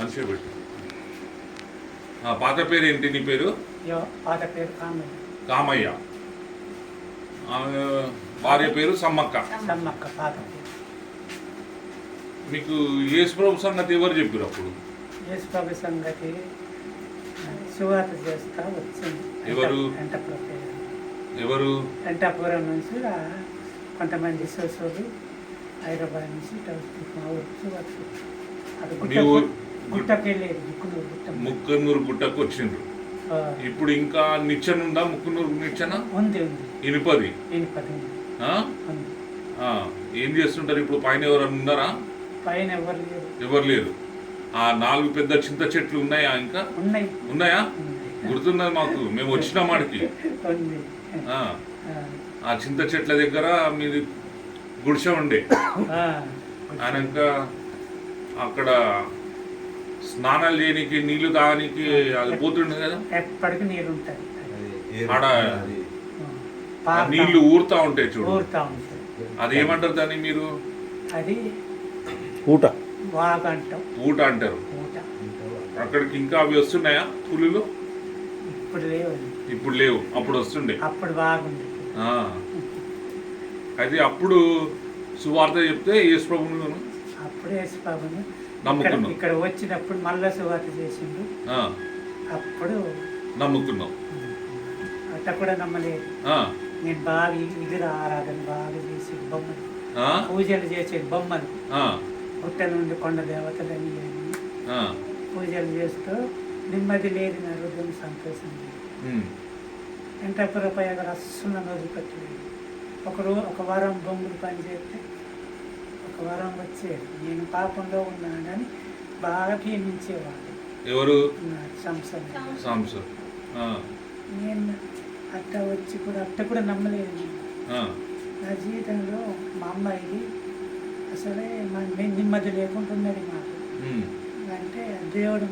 మంచిగా పెట్టు. ఆ, పాత పేరు ఏంటి నీ పేరు? పాత పేరు కామె కామయ్య. భార్య పేరు సమ్మక్క. సమ్మక్క పాత పేరు. మీకు యేసు ప్రభు సంగతి ఎవరు చెప్పారు అప్పుడు? సంగతి సువార్త చేస్తా వచ్చింది. ఎవరు? ఎవరు? వెంటాపురం నుంచి కొంతమంది శిశువులు హైదరాబాద్ నుంచి మా అది ముక్కునూరు ముక్కనూరు గుట్టకు వచ్చిండ్రు. ఇప్పుడు ఇంకా నిచ్చెన ఉందా? ముక్కునూరు నిచ్చెన? ఉంది ఇనుపది. ఏం చేస్తుంటారు? ఇప్పుడు పైన ఎవరైనా ఉన్నారా? పైన ఎవరు లేరు. ఎవరు లేరు. ఆ నాలుగు పెద్ద చింత చెట్లు ఉన్నాయా ఇంకా? ఉన్నాయి. గుర్తున్నది మాకు? మేము వచ్చిన మాడికి ఆ, చింత చెట్ల దగ్గర మీది గుడిసె ఉండే. ఆ, ఆయనక అక్కడ స్నానాలు చేయడానికి నీళ్ళు తాగడానికి అది పోతుండే కదా? ఎప్పటికీ నీరు ఉంటుంది ఆడ ఆ పారుతా- నీళ్ళు ఊరుతా ఉంటాయి చూడు. ఊరుతా ఉంటుంది అది ఏమంటారు దాన్ని మీరు? అది ఊట. వాగంటాం ఊట అంటారు. అక్కడికి ఇంకా అవి వస్తున్నాయా పులులు? ఇప్పుడు లేవు ఇప్పుడు లేవు. అప్పుడు వస్తుండే. అప్పుడు బాగుంది ఆ. అయితే అప్పుడు సువార్త చెప్తే యేసు ప్రభును అప్పుడు ఇక్కడ నమ్ముకున్నాం. ఇక్కడ వచ్చినప్పుడు మళ్ళా సువార్త చేసిండు. అప్పుడు నమ్ముకున్నాం. అట్ట కూడా నమ్మలేదు. నేను బాగా విగ్రహ ఆరాధన బాగా చేసి బొమ్మలు. పూజలు చేసే బొమ్మలు. పుట్ట నుండి కొండ దేవతలని పూజలు చేస్తూ నెమ్మది లేదు నా హృదయం సంతోషం వెంటపురపై అక్కడ అస్సున వదిలిపెట్టలేదు. ఒక రో ఒక వారం బొమ్మలు పని చేస్తే వారం వచ్చేది. నేను పాపంలో ఉన్నాను కానీ బాగా ప్రేమించేవాడు ఎవరు? నేను అట్ట వచ్చి కూడా అట్ట కూడా నమ్మలేదు నా జీవితంలో మా అమ్మాయిది అసలే మా- నేను నెమ్మది లేకుంటున్నది మాకు. అంటే దేవుడు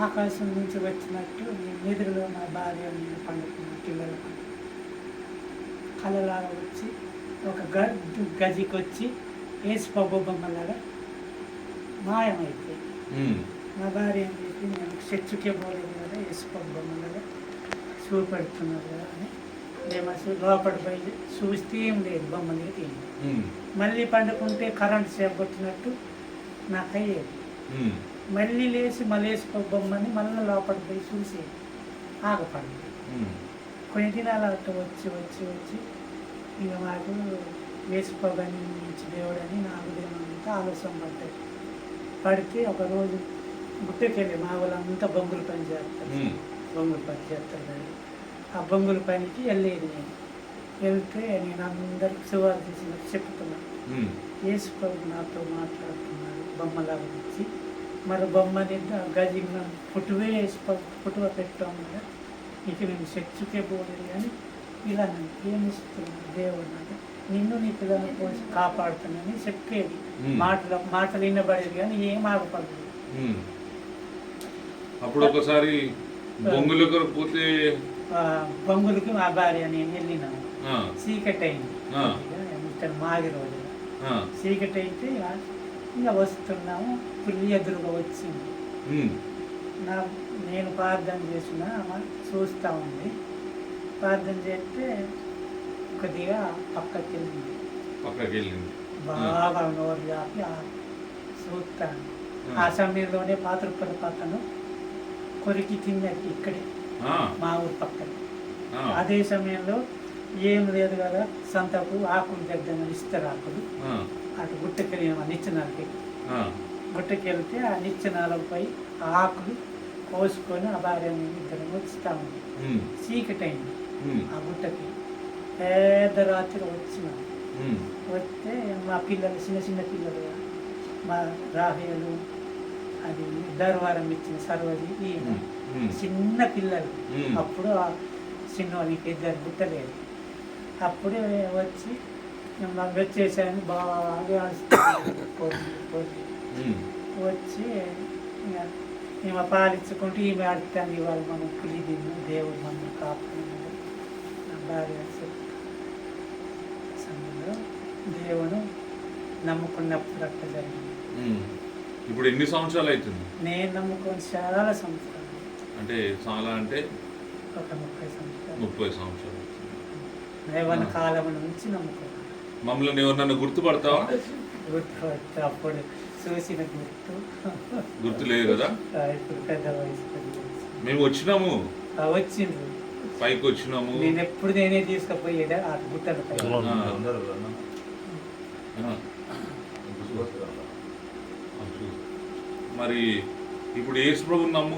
ఆకాశం నుంచి వచ్చినట్టు నేను నిద్రలో నా భార్య నేను పండుకున్న పిల్లలు కలలాగా వచ్చి ఒక గ గదికి వచ్చి వేసి బొమ్మలాగా మాయమైపోయి నా భార్య ఏం చెప్పి నేను చర్చికే పోలేదు కదా వేసి బొమ్మలాగా చూపెడుతున్నారు కదా అని మేము అసలు లోపల పోయి చూస్తే ఏం లేదు బొమ్మలు ఏం మళ్ళీ పండుకుంటే కరెంట్ చేపట్టినట్టు నాకు అయ్యేది. మళ్ళీ లేచి మళ్ళీ బొమ్మని మళ్ళీ లోపల పోయి చూసి ఆగపడింది కొన్ని దినాలు అట్ట వచ్చి వచ్చి వచ్చి ఇక మాకు వేసుకోగని నుంచి దేవుడని నాకు దేమంతా ఆలోచన పడ్డాయి పడితే ఒక రోజు గుట్టకెళ్ళి మా వాళ్ళంతా బొంగులు పని చేస్తారు. బొంగులు పని చేస్తారు కదా. ఆ బొంగుల పనికి వెళ్ళేది నేను. వెళ్తే నేను అందరికి సువారు తీసి చెప్తున్నాను ప్రభు నాతో మాట్లాడుతున్నాడు బొమ్మలాగా వచ్చి. మరి బొమ్మని గది పుట్టువే వేసి ప- పుట్టువ పెట్టాం కదా. ఇక నేను చర్చికే పోలేదు కానీ ఇలా నన్ను ప్రేమిస్తున్నాను దేవుడు నాకు. నిన్ను నీ పిల్లల్ని పోసి కాపాడుతున్నానని చెప్పేది. మాటలు మాటలు వినబడేది కానీ ఏం ఆగపడలేదు ఉమ్. అప్పుడు ఒకసారి బొంగులకు పోతే బొంగులకి మా భార్య నేను వెళ్ళినాను చీకటి అయింది మాగి రోజు చీకటి అయితే ఇంకా వస్తున్నాము. పుల్లి ఎదురుగా వచ్చింది. నా నేను ప్రార్థన చేసిన చూస్తూ ఉంది. ప్రార్థన చేస్తే కొద్దిగా పక్కకి వెళ్ళింది పక్కకి వెళ్ళింది బాగా నోరు ఆ చూస్తాను ఆ. సమయంలోనే పాత్రపుర పక్కన కొరికి తిన్నది ఇక్కడే ఆ, మా ఊరు పక్కన. ఆ, అదే సమయంలో ఏం లేదు కదా సంతకు ఆకులు దగ్గర ఇస్తారు ఆకులు ఆ, అటు గుట్టకెళ్ళి నిచ్చినాలకి. ఆ, గుట్టకెళ్తే ఆ నిచ్చెనాలపై ఆ ఆకులు కోసుకొని ఆ భార్య ఇద్దరం చీకటి ఉమ్, ఆ గుట్టకి. పెద్ద రాత్రి వచ్చినాం. వస్తే మా పిల్లలు చిన్న చిన్న పిల్లలు మా రాహేలు అది దర్వారం ఇచ్చిన సర్వది చిన్న పిల్లలు. అప్పుడు ఆ చిన్నవానికి ఇద్దరు గుట్టలేదు అప్పుడే వచ్చి మేము వచ్చేసాను బాగా వచ్చి మేము పాలించుకుంటూ ఈమె అడుగుతాను ఇవాళ మనం పులి దేవుడు మనం కాపాడు భార్య. సమయంలో దేవుడు నమ్ముకున్నప్పుడు అట్లా జరిగింది. ఇప్పుడు ఎన్ని సంవత్సరాలు అవుతుంది? నేను నమ్ముకొని చాలా సంవత్సరాలు. అంటే చాలా అంటే? ఒక ముప్పై సంవత్సరాలు. ముప్పై సంవత్సరాలు దైవన. కాలం నుంచి నమ్ముకున్నాను. మమ్మల్ని ఎవరినన్నా గుర్తుపడతావా? గుర్తు అప్పుడు చూసిన గుర్తు. గుర్తు లేదు కదా? ఇప్పుడు పెద్ద వయసు. మేము వచ్చినాము. ఆ, వచ్చిండ్రు. పైకి వచ్చినాము నేను ఎప్పుడు నేనే తీసుకుపోయేదా ఆ గుట్టల మరి ఇప్పుడు యేసు ప్రభుని నమ్ము